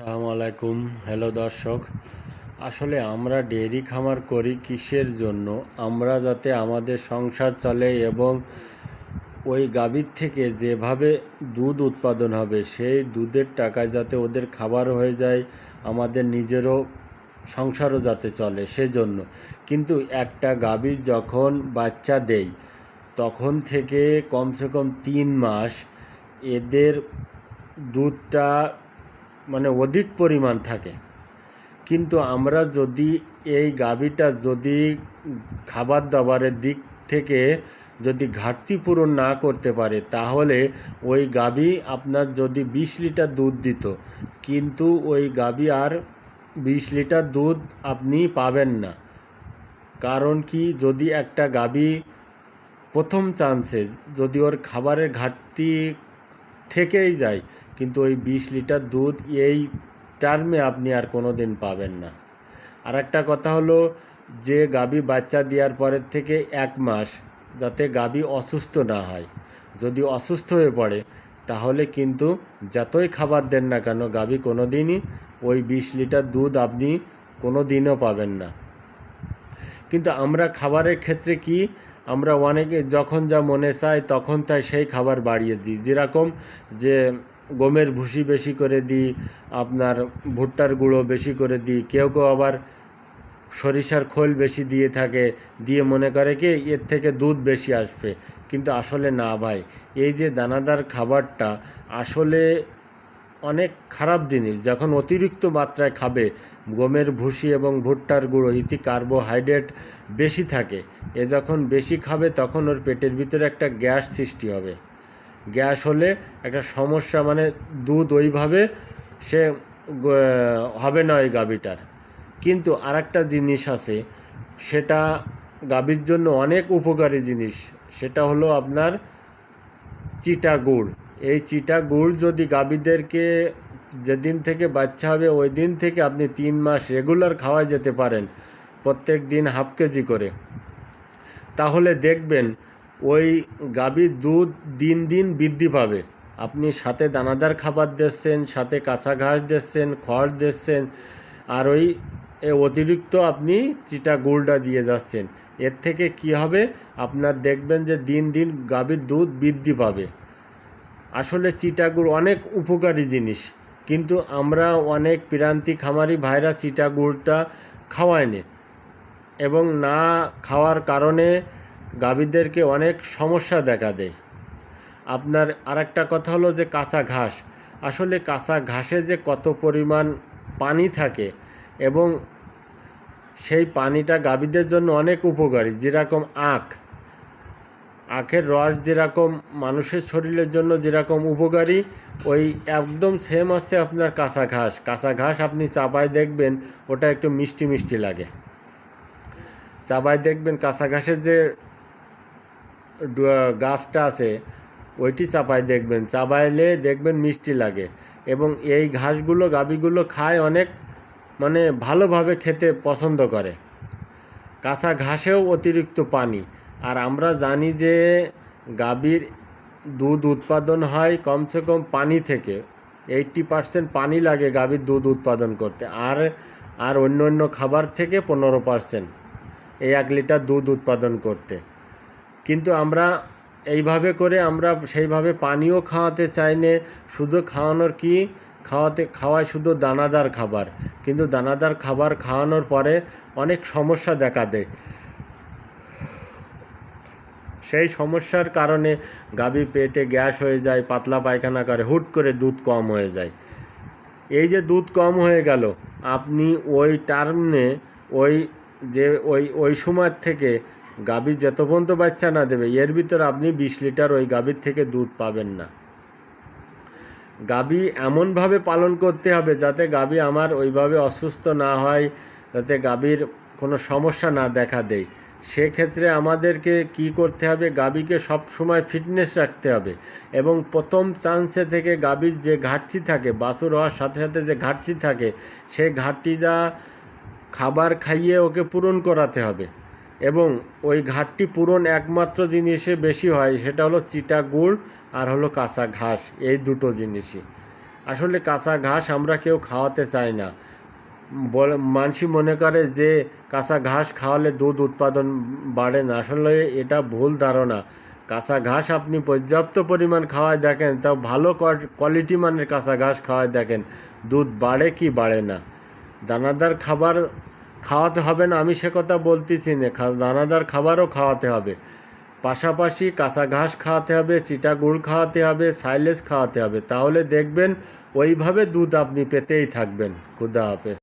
আসসালামু আলাইকুম। হ্যালো দর্শক। আসলে আমরা ডেয়ারি খামার করি কিসের জন্য? আমরা যাতে আমাদের সংসার চলে এবং ওই গাভীর থেকে যেভাবে দুধ উৎপাদন হবে, সেই দুধের টাকায় যাতে ওদের খাবার হয়ে যায়, আমাদের নিজেরও সংসারও যাতে চলে সেজন্য। কিন্তু একটা গাভীর যখন বাচ্চা দেয় তখন থেকে কমসে কম তিন মাস এদের দুধটা মানে অধিক পরিমাণ থাকে। কিন্তু আমরা যদি এই গাভীটা যদি খাবার দাবারের দিক থেকে যদি ঘাটতি পূরণ না করতে পারে, তাহলে ওই গাভী আপনার যদি বিশ লিটার দুধ দিত, কিন্তু ওই গাভী আর বিশ লিটার দুধ আপনি পাবেন না। কারণ কি? যদি একটা গাভী প্রথম চান্সে যদি ওর খাবারের ঘাটতি থেকেই যায় কিন্তু ওই বিশ লিটার দুধ এই টার্মে আপনি আর কোনো দিন পাবেন না। আর একটা কথা হলো যে গাভী বাচ্চা দেওয়ার পরের থেকে এক মাস যাতে গাভী অসুস্থ না হয়। যদি অসুস্থ হয়ে পড়ে, তাহলে কিন্তু যতই খাবার দেন না কেন গাভী কোনো দিনই ওই বিশ লিটার দুধ আপনি কোনো দিনও পাবেন না। কিন্তু আমরা খাবারের ক্ষেত্রে কি, আমরা অনেকে যখন যা মনে চায় তখন তাই সেই খাবার বাড়িয়ে দিই। যেরকম যে গমের ভুসি বেশি করে দিই, আপনার ভুট্টার গুঁড়ো বেশি করে দিই। কেউ কেউ আবার সরিষার খোল বেশি দিয়ে থাকে, দিয়ে মনে করে কি এর থেকে দুধ বেশি আসবে। কিন্তু আসলে না ভাই, এই যে দানাদার খাবারটা আসলে অনেক খারাপ জিনিস। যখন অতিরিক্ত মাত্রায় খাবে, গমের ভুসি এবং ভুট্টার গুঁড়ো, ইতি কার্বোহাইড্রেট বেশি থাকে। এ যখন বেশি খাবে, তখন ওর পেটের ভিতরে একটা গ্যাস সৃষ্টি হবে। গ্যাস হলে একটা সমস্যা মানে দুধ ওইভাবে সে হবে না ওই গাভীটার। কিন্তু আরেকটা জিনিস আছে, সেটা গাভীর জন্য অনেক উপকারী জিনিস। সেটা হলো আপনার চিটা গুড়। এই চিটা গুড় যদি গাভীদেরকে যেদিন থেকে বাচ্চা হবে ওই দিন থেকে আপনি তিন মাস রেগুলার খাওয়া যেতে পারেন, প্রত্যেক দিন হাফ কেজি করে। তাহলে দেখবেন ওই গাভীর দুধ দিন দিন বৃদ্ধি পাবে। আপনি সাথে দানাদার খাবার দিচ্ছেন, সাথে কাঁচা ঘাস দিচ্ছেন, খড় দিচ্ছেন, আর ওই অতিরিক্ত আপনি চিটা গুড়টা দিয়ে যাচ্ছেন। এর থেকে কি হবে? আপনার দেখবেন যে দিন দিন গাভীর দুধ বৃদ্ধি পাবে। আসলে চিটাগুড় অনেক উপকারী জিনিস, কিন্তু আমরা অনেক প্রান্তিক খামারি ভাইরা চিটাগুড়টা খাওয়ায়নি এবং না খাওয়ার কারণে গাভীদেরকে অনেক সমস্যা দেখা দেয়। আপনার আরেকটা কথা হলো যে কাঁচা ঘাস। আসলে কাঁচা ঘাসে যে কত পরিমাণ পানি থাকে এবং সেই পানিটা গাভীদের জন্য অনেক উপকারী, যেরকম আখ। আখের রস যেরকম মানুষের শরীরের জন্য যেরকম উপকারী, ওই একদম সেম আছে আপনার কাঁচা ঘাস। কাঁচা ঘাস আপনি চাপায় দেখবেন, ওটা একটু মিষ্টি মিষ্টি লাগে। চাপায় দেখবেন কাঁচা ঘাসের যে গাছটা আছে, ওইটি চাপায় দেখবেন। চাবাইলে দেখবেন মিষ্টি লাগে এবং এই ঘাসগুলো গাবিগুলো খায় অনেক মানে ভালোভাবে খেতে পছন্দ করে। কাঁচা ঘাসেও অতিরিক্ত পানি। আর আমরা জানি যে গাভীর দুধ উৎপাদন হয় কমসে কম পানি থেকে। এইটটি পার্সেন্ট পানি লাগে গাভীর দুধ উৎপাদন করতে। আর আর অন্য অন্য খাবার থেকে পনেরো পার্সেন্ট। এই এক লিটার দুধ উৎপাদন করতে। কিন্তু আমরা এইভাবে করে আমরা সেইভাবে পানিও খাওয়াতে চাই নে। শুধু খাওয়ানোর কি? খাওয়াতে খাওয়ায় শুধু দানাদার খাবার। কিন্তু দানাদার খাবার খাওয়ানোর পরে অনেক সমস্যা দেখা দেয়। সেই সমস্যার কারণে গাভী পেটে গ্যাস হয়ে যায়, পাতলা পায়খানা করে, হুট করে দুধ কম হয়ে যায়। এই যে দুধ কম হয়ে গেল, আপনি ওই টার্মে, ওই যে ওই ওই সময় থেকে গাভী যত পর্যন্ত বাচ্চা না দেবে, এর ভিতর আপনি বিশ লিটার ওই গাভীর থেকে দুধ পাবেন না। গাভী এমনভাবে পালন করতে হবে যাতে গাভী আমার ওইভাবে অসুস্থ না হয়, যাতে গাভীর কোনো সমস্যা না দেখা দেয়। সেক্ষেত্রে আমাদেরকে কি করতে হবে, গাভীকে সবসময় ফিটনেস রাখতে হবে এবং প্রথম চান্সে থেকে গাভীর যে ঘাটতি থাকে, বাছুর হওয়ার সাথে সাথে যে ঘাটতি থাকে, সেই ঘাটতিটা খাবার খাইয়ে ওকে পূরণ করাতে হবে। এবং ওই ঘাটটি পূরণ একমাত্র জিনিসে বেশি হয়, সেটা হলো চিটা গুড় আর হলো কাঁচা ঘাস, এই দুটো জিনিসই। আসলে কাঁচা ঘাস আমরা কেউ খাওয়াতে চাই না। বলে, মানসি মনে করে যে কাঁচা ঘাস খাওয়ালে দুধ উৎপাদন বাড়ে না। আসলে এটা ভুল ধারণা। কাঁচা ঘাস আপনি পর্যাপ্ত পরিমাণ খাওয়ায় দেখেন, তাও ভালো কোয়ালিটি মানের কাঁচা ঘাস খাওয়ায় দেখেন, দুধ বাড়ে কি বাড়ে না। দানাদার খাবার খাওয়াতে হবে না, আমি সে কথা বলতেছি না। দানাদার খাবারও খাওয়াতে হবে। পাশাপাশি কাঁচা ঘাস খাওয়াতে হবে, চিটা গুড় খাওয়াতে হবে, সাইলেজ খাওয়াতে হবে। তাহলে দেখবেন ওইভাবে দুধ আপনি পেতেই থাকবেন। খুদা হাফেজ।